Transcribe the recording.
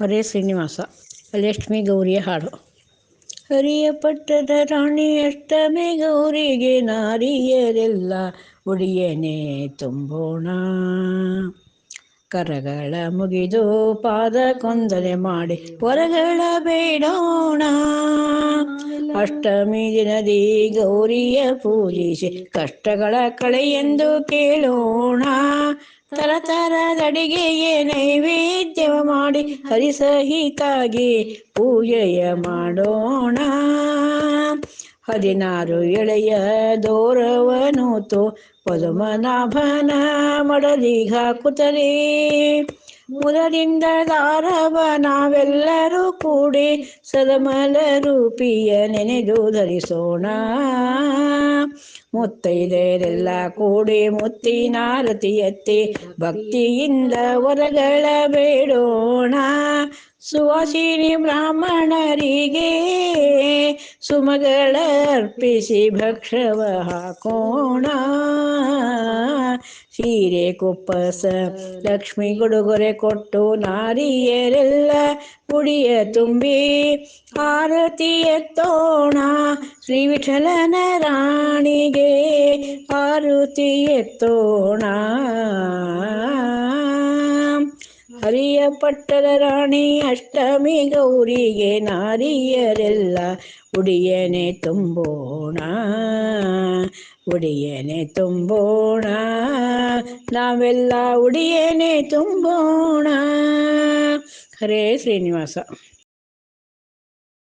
ಹರೇ ಶ್ರೀನಿವಾಸ, ಲಕ್ಷ್ಮೀ ಗೌರಿಯ ಹಾಡು. ಹರಿಯ ಪಟ್ಟದ ರಾಣಿ ಅಷ್ಟಮಿ ಗೌರಿಗೆ ನಾರಿಯರೆಲ್ಲ ಉಡಿಯನೇ ತುಂಬೋಣ. ಕರಗಳ ಮುಗಿದು ಪಾದ ಕೊಂದನೆ ಮಾಡಿ ಹೊರಗಳ ಬೇಡೋಣ. ಅಷ್ಟಮಿ ದಿನದಿ ಗೌರಿಯ ಪೂಜಿಸಿ ಕಷ್ಟಗಳ ಕಳೆಯೆಂದು ಕೇಳೋಣ. ತರ ತರದಡಿಗೆಯೇ ನೈವೇದ್ಯವ ಮಾಡಿ ಹರಿಸಹಿತಾಗಿ ಪೂಜೆಯ ಮಾಡೋಣ. ಹದಿನಾರು ಎಳೆಯ ದೋರವನೂತು ಪದುಮನಾಭನ ಮಡಲಿ ಹಾಕುತ್ತಲೇ ನಾವೆಲ್ಲರೂ ಕೂಡಿ ಸದಮಲ ರೂಪಿಯ ನೆನೆದು ಧರಿಸೋಣ ಮುತ್ತೈದೆಯರೆಲ್ಲ ಕೂಡಿ ಮುತ್ತಿನಾರತಿ ಎತ್ತಿ ಭಕ್ತಿಯಿಂದ ವರಗಳ ಬೇಡೋಣ ಸುವಾಸಿನಿ ಬ್ರಾಹ್ಮಣರಿಗೆ ಸುಮಗಳ ಅರ್ಪಿಸಿ ಭಕ್ಷವ ಹಾಕೋಣ ಸೀರೆ ಕುಪ್ಪಸ ಲಕ್ಷ್ಮಿ ಗುಡುಗೊರೆ ಕೊಟ್ಟು ನಾರಿಯರೆಲ್ಲ ಉಡಿಯ ತುಂಬಿ ಆರತಿ ಎತ್ತೋಣ ಶ್ರೀ ವಿಠಲನ ರಾಣಿಗೆ ಆರತಿ ಎತ್ತೋಣ ಹರಿಯ ಪಟ್ಟದ ರಾಣಿ ಅಷ್ಟಮಿ ಗೌರಿಗೆ ನಾರಿಯರೆಲ್ಲ ಉಡಿಯನೆ ತುಂಬೋಣ ಉಡಿಯನೆ ತುಂಬೋಣ ನಾವೆಲ್ಲ ಉಡಿಯನೆ ತುಂಬೋಣ ಹರೇ ಶ್ರೀನಿವಾಸ